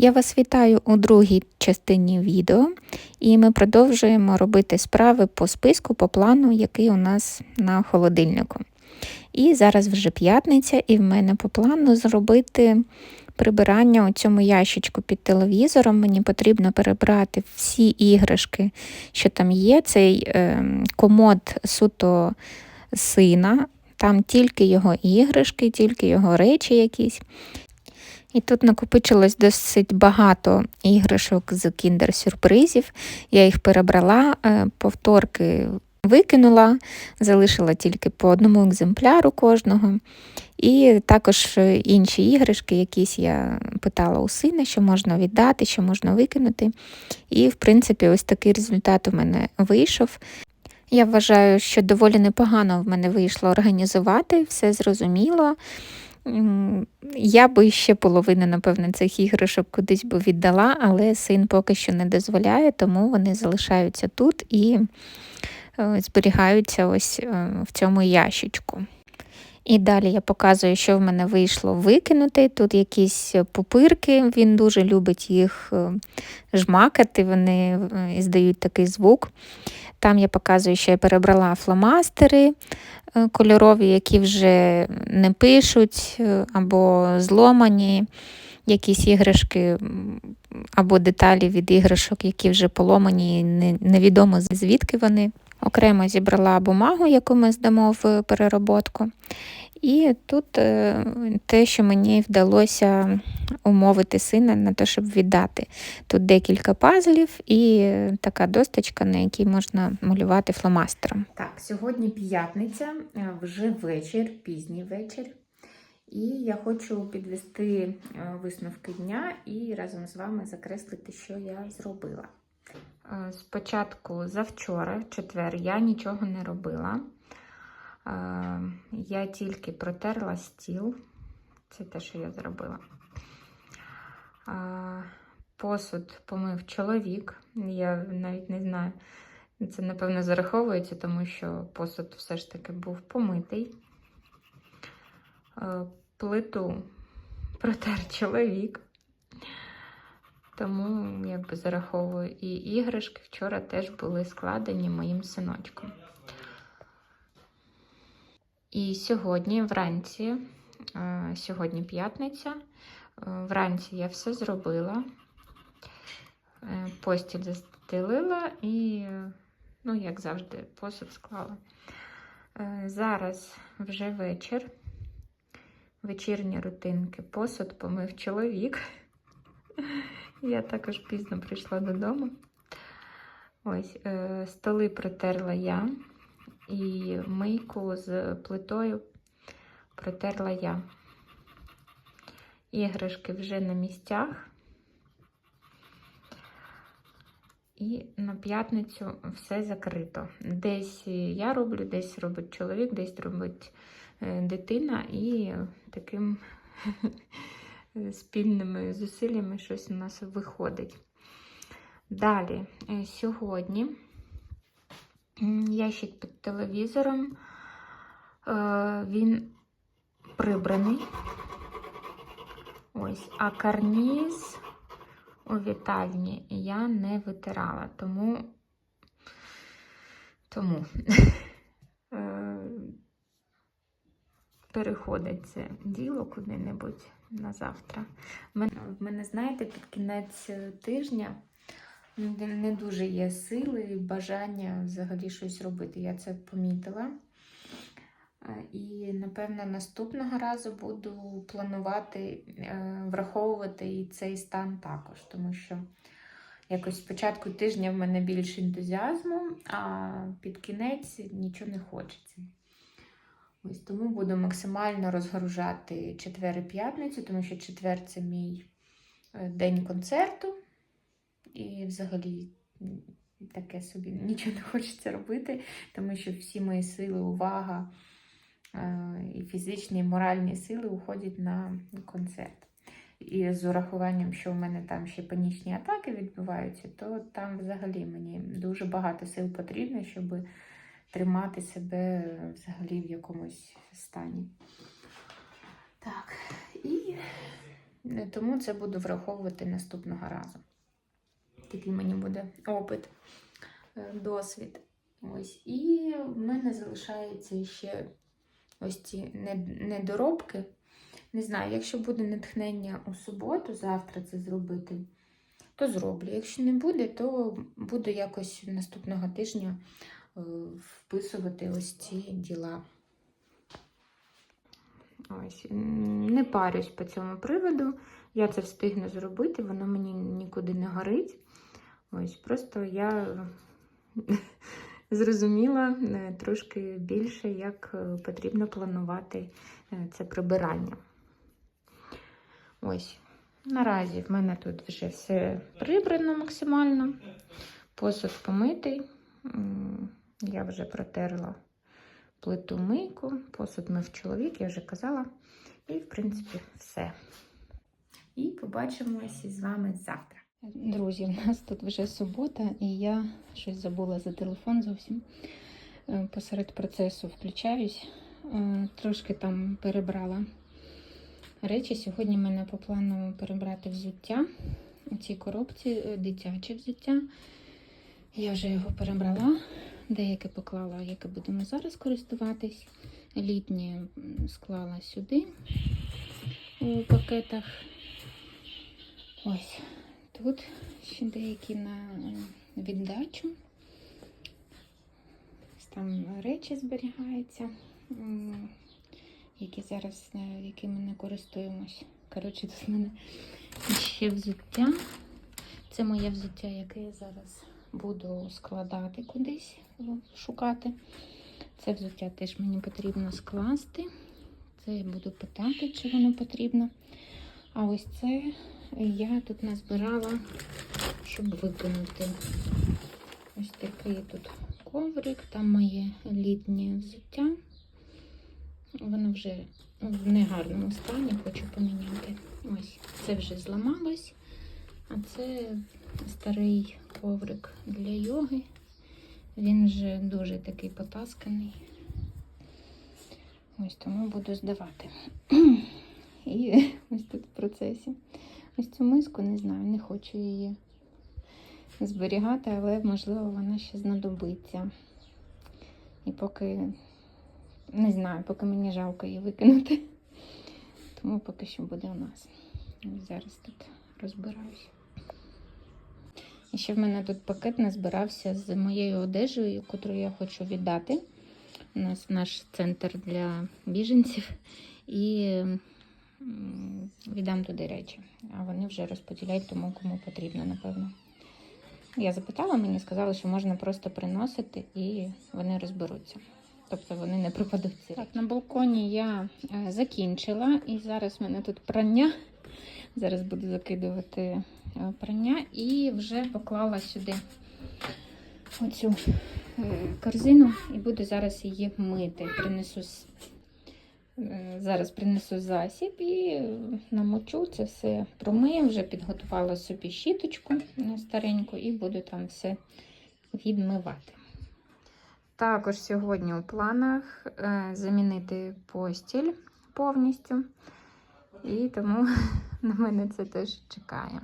Я вас вітаю у другій частині відео, і ми продовжуємо робити справи по списку, по плану, який у нас на холодильнику. І зараз вже п'ятниця, і в мене по плану зробити прибирання у цьому ящичку під телевізором. Мені потрібно перебрати всі іграшки, що там є. Цей е, комод суто сина, там тільки його іграшки, тільки його речі якісь. І тут накопичилось досить багато іграшок з кіндер-сюрпризів. Я їх перебрала, е, повторки викинула, залишила тільки по одному екземпляру кожного. І також інші іграшки, якісь я питала у сина, що можна віддати, що можна викинути. І, в принципі, ось такий результат у мене вийшов. Я вважаю, що доволі непогано в мене вийшло організувати, все зрозуміло. Я би ще половину, напевно, цих іграшок кудись би віддала, але син поки що не дозволяє, тому вони залишаються тут і е, зберігаються ось е, в цьому ящичку. І далі я показую, що в мене вийшло викинути. Тут якісь пупирки, він дуже любить їх е, жмакати, вони здають такий звук. Там я показую, що я перебрала фломастери кольорові, які вже не пишуть, або зломані якісь іграшки, або деталі від іграшок, які вже поломані, невідомо звідки вони. Окремо зібрала бумагу, яку ми здамо в перероботку. І тут е, те, що мені вдалося умовити сина на те, щоб віддати. Тут декілька пазлів і така досточка, на якій можна малювати фломастером. Так, сьогодні п'ятниця, е, вже вечір, пізній вечір. І я хочу підвести е, висновки дня і разом з вами закреслити, що я зробила. Спочатку завчора, в четвер, я нічого не робила. Я тільки протерла стіл. Це те, що я зробила. Посуд помив чоловік. Я навіть не знаю, це, напевно, зараховується, тому що посуд все ж таки був помитий. Плиту протер чоловік. Тому якби зараховую і іграшки вчора теж були складені моїм синочком. І сьогодні вранці, е, сьогодні п'ятниця, е, вранці я все зробила, е, постіль застелила і, ну, як завжди, посуд склала. Зараз вже вечір, вечірні рутинки, посуд помив чоловік. Я також пізно прийшла додому. Ось, столи протерла я. І мийку з плитою протерла я. Іграшки вже на місцях. І на п'ятницю все закрито. Десь я роблю, десь робить чоловік, десь робить е, дитина, і таким спільними зусиллями щось у нас виходить. Далі, е, сьогодні ящик під телевізором. Е, він прибраний. Ось, а карніз у вітальні я не витирала, тому тому е, переходить це діло куди-небудь на завтра. В мене, знаєте, під кінець тижня не дуже є сили і бажання взагалі щось робити. Я це помітила. І, напевно, наступного разу буду планувати, е, враховувати і цей стан також, тому що якось спочатку тижня в мене більше ентузіазму, а під кінець нічого не хочеться. Ось Тому буду максимально розгружати четвер і п'ятницю, тому що четвер це мій е, день концерту. І взагалі таке собі нічого не хочеться робити, тому що всі мої сили, увага е, і фізичні, і моральні сили уходять на концерт. І з урахуванням, що в мене там ще панічні атаки відбуваються, то там взагалі мені дуже багато сил потрібно, щоб тримати себе взагалі в якомусь стані. Так, і Е, Тому це буду враховувати наступного разу. Такий мені буде опит, е, досвід. Ось. І в мене залишається ще ось ці недоробки. Не знаю, якщо буде натхнення у суботу, завтра це зробити, то зроблю. Якщо не буде, то буду якось наступного тижня вписувати ось ці діла. Ось, не парюсь по цьому приводу. Я це встигну зробити, воно мені нікуди не горить. Ось, просто я зрозуміла е, трошки більше, як е, потрібно планувати е, це прибирання. Ось, наразі в мене тут вже все прибрано максимально. Посуд помитий. Я вже протерла плиту мийку, посуд мив чоловік, я вже казала. І, в принципі, все. І побачимося з вами завтра. Друзі, в нас тут вже субота, і я щось забула за телефон зовсім. Е, Посеред процесу включаюсь, е, трошки там перебрала речі. Сьогодні в мене по плану перебрати взуття. У цій коробці е, дитяче взуття. Я вже його перебрала, деяке поклала, яке будемо зараз користуватись. Літнє склала сюди у пакетах. Ось тут ще деякі на віддачу. Там речі зберігаються, які зараз, е, якими не користуємось. Коротше, тут в мене ще взуття. Це моє взуття, яке я зараз буду складати кудись, шукати. Це взуття теж мені потрібно скласти. Це я буду питати, чи воно потрібно. А ось це я тут назбирала, щоб викинути. Ось такий тут коврик, там моє літнє взуття. Воно вже в негарному стані, хочу поміняти. Ось це вже зламалось, а це старий коврик для йоги. Він вже дуже такий потасканий. Ось тому буду здавати. І ось тут в процесі. Ось цю миску не знаю, не хочу її зберігати, але можливо вона ще знадобиться. І поки не знаю, поки мені жалко її викинути. Тому поки що буде у нас. Зараз тут розбираюся. І ще в мене тут пакет назбирався з моєю одежею, яку я хочу віддати. У нас наш центр для біженців. І віддам туди речі. А вони вже розподіляють тому, кому потрібно, напевно. Я запитала, мені сказали, що можна просто приносити і вони розберуться. Тобто вони не пропадуть. Так, на балконі я е, закінчила, і зараз в мене тут прання. Зараз буду закидувати прання і вже поклала сюди оцю е, корзину і буду зараз її мити. Принесу е, зараз принесу засіб і е, намочу це все промию, вже підготувала собі щіточку е, стареньку і буду там все відмивати. Також сьогодні у планах е, замінити постіль повністю, і тому на мене це теж чекає.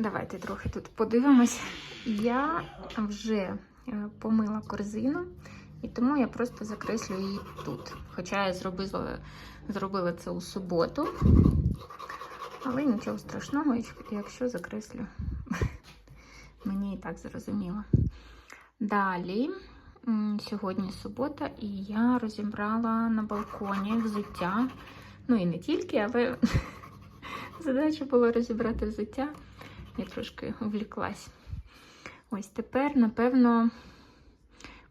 Давайте трохи тут подивимось. Я вже е, помила корзину, і тому я просто закреслю її тут. Хоча я зробила, зробила це у суботу, але нічого страшного, якщо закреслю. Мені і так зрозуміло. Далі, сьогодні субота, і я розібрала на балконі взуття. Ну і не тільки, але задача була розібрати взуття. Я трошки увліклась. Ось тепер, напевно,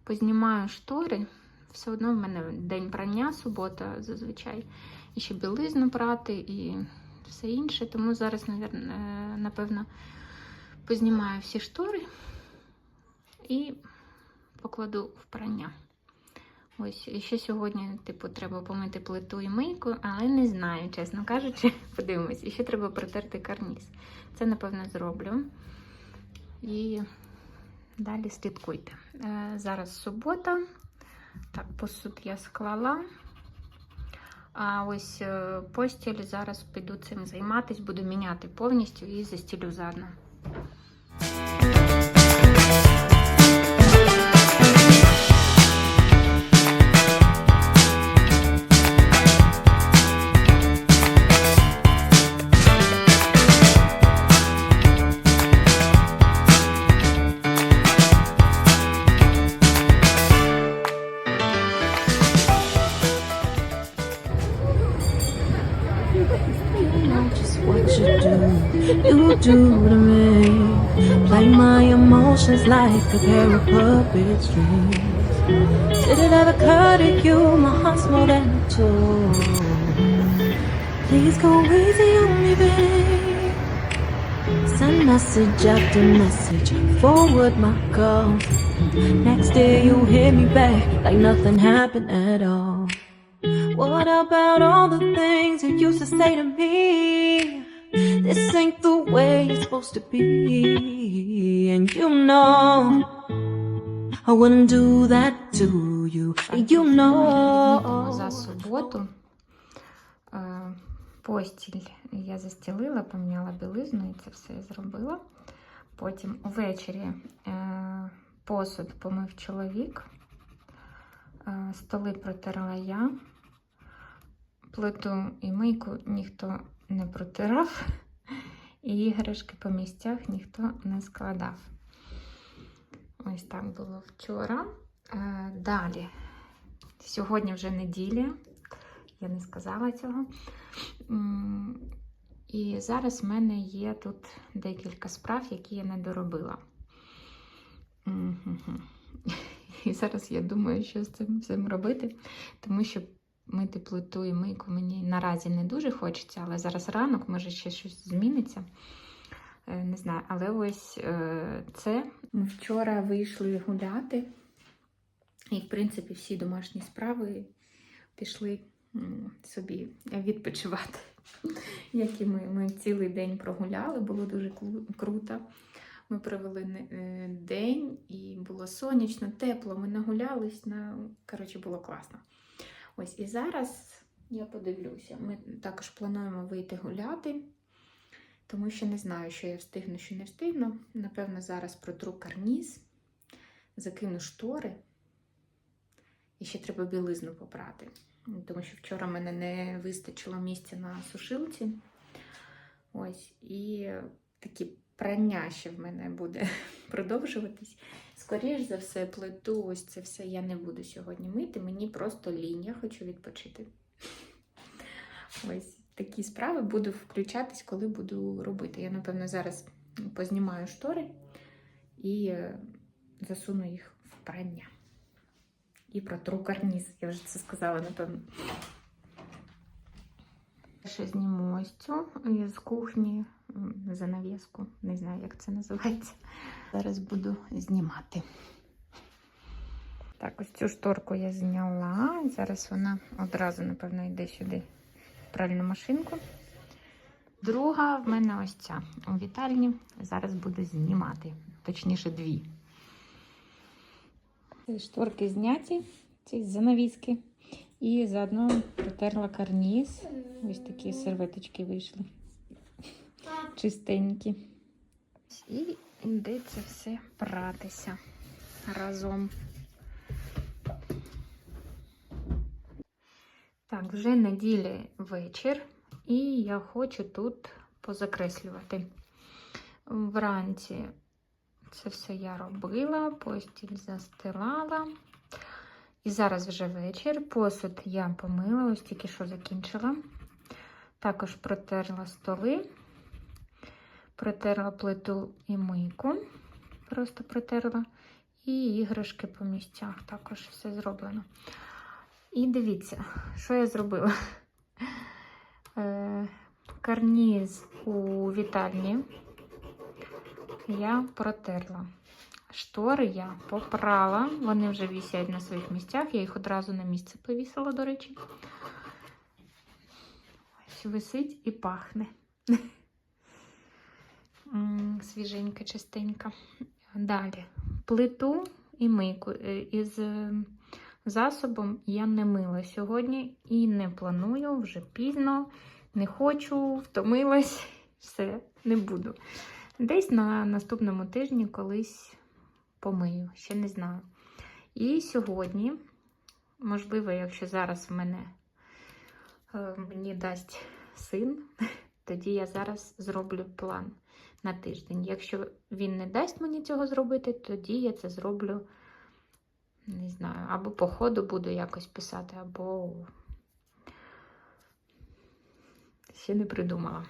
познімаю штори все одно в мене день прання, субота зазвичай. І ще білизну прати, і все інше. Тому зараз, е, напевно, познімаю всі штори і покладу в прання. Ось, і ще сьогодні, типу, треба помити плиту і мийку, але не знаю, чесно кажучи, подивимось. І ще треба протерти карніз. Це, напевно, зроблю. І далі слідкуйте. Е, зараз субота. Так, посуд я склала. А ось е, постіль зараз піду цим займатися, буду міняти повністю і застілю заодно. Like a pair of puppet strings. Did it ever occur to you? My heart's more than a tool. Please go easy on me, babe. Send message after message. Forward my calls. Next day you hit me back like nothing happened at all. What about all the things you used to say to me? This ain't the way it's supposed to be. And you know, I wouldn't do that to you. You Відмітимо за суботу. Е, Постіль я застілила, поміняла білизну і це все я зробила. Потім увечері е, посуд помив чоловік, е, столи протерла я, плиту і мийку ніхто не протирав, і іграшки по місцях ніхто не складав. Ось так було вчора. Е, Далі. Сьогодні вже неділя, я не сказала цього. І зараз в мене є тут декілька справ, які я не доробила. І зараз я думаю, що з цим всім робити, тому що мити плиту і мийку мені наразі не дуже хочеться, але зараз ранок, може ще щось зміниться. Е, Не знаю, але ось е, це. Ми вчора вийшли гуляти. І, в принципі, всі домашні справи пішли собі відпочивати. Як і ми, ми цілий день прогуляли, було дуже круто. Ми провели е, день і було сонячно, тепло. Ми нагулялись на коротше, було класно. Ось і зараз я подивлюся. Ми також плануємо вийти гуляти, тому що не знаю, що я встигну, що не встигну. Напевно, зараз протру карніз, закину штори. І ще треба білизну попрати. Тому що вчора в мене не вистачило місця на сушилці. Ось, і такі прання ще в мене буде продовжуватись. Скоріш за все, плиту, ось це все я не буду сьогодні мити. Мені просто лінь, я хочу відпочити. Ось такі справи буду включатись, коли буду робити. Я, напевно, зараз познімаю штори і е, засуну їх в прання. І протру карніз. Я вже це сказала, напевно. Ще зніму ось цю з кухні занавіску. Не знаю, як це називається. Зараз буду знімати. Так, ось цю шторку я зняла. Зараз вона одразу, напевно, йде сюди в пральну машинку. Друга в мене ось ця у вітальні. Зараз буду знімати. Точніше, дві. Шторки зняті, ці занавіски. І заодно протерла карніз. Ось такі серветочки вийшли. Чистенькі. І йде це все пратися разом. Так, вже неділі вечір, і я хочу тут позакреслювати. Вранці це все я робила, постіль застилала. І зараз вже вечір. Посуд я помила, ось тільки що закінчила. Також протерла столи, протерла плиту і мийку. Просто протерла. І іграшки по місцях також все зроблено. І дивіться, що я зробила. Е, Карніз у вітальні я протерла. Штори я попрала, вони вже висять на своїх місцях. Я їх одразу на місце повісила, до речі. Ось висить і пахне. Свіженька, чистенька. Далі. Плиту і мийку е, із е, засобом я не мила сьогодні і не планую вже пізно. Не хочу, втомилась, все, не буду. Десь на наступному тижні колись помию, ще не знаю. І сьогодні, можливо, якщо зараз в мене е, мені дасть син, тоді я зараз зроблю план на тиждень. Якщо він не дасть мені цього зробити, тоді я це зроблю, не знаю, або по ходу буду якось писати, або ще не придумала.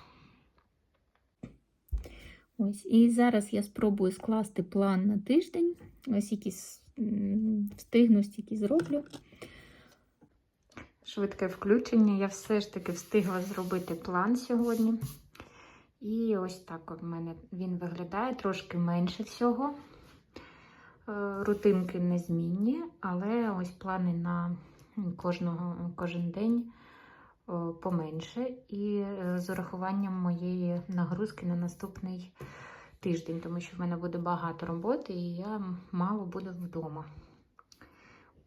Ось, і зараз я спробую скласти план на тиждень. Ось якісь встигну, стільки зроблю. Швидке включення. Я все ж таки встигла зробити план сьогодні. І ось так в мене він виглядає трошки менше всього. Е, Рутинки незмінні, але ось плани на кожного, кожен день поменше. І е, з урахуванням моєї нагрузки на наступний тиждень, тому що в мене буде багато роботи і я мало буду вдома.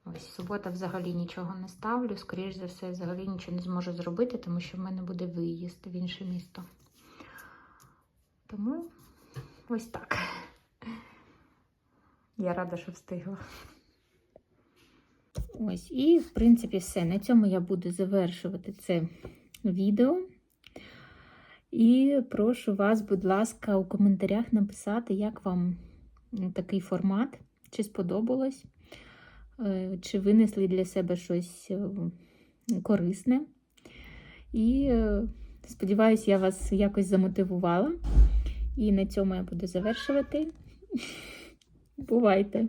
Ось субота взагалі нічого не ставлю. Скоріше за все, взагалі нічого не зможу зробити, тому що в мене буде виїзд в інше місто. Тому ось так. Я рада, що встигла. Ось, і, в принципі, все. На цьому я буду завершувати це відео. І прошу вас, будь ласка, у коментарях написати, як вам такий формат, чи сподобалось, е, чи винесли для себе щось е, корисне. І е, сподіваюся, я вас якось замотивувала. І на цьому я буду завершувати. Бувайте!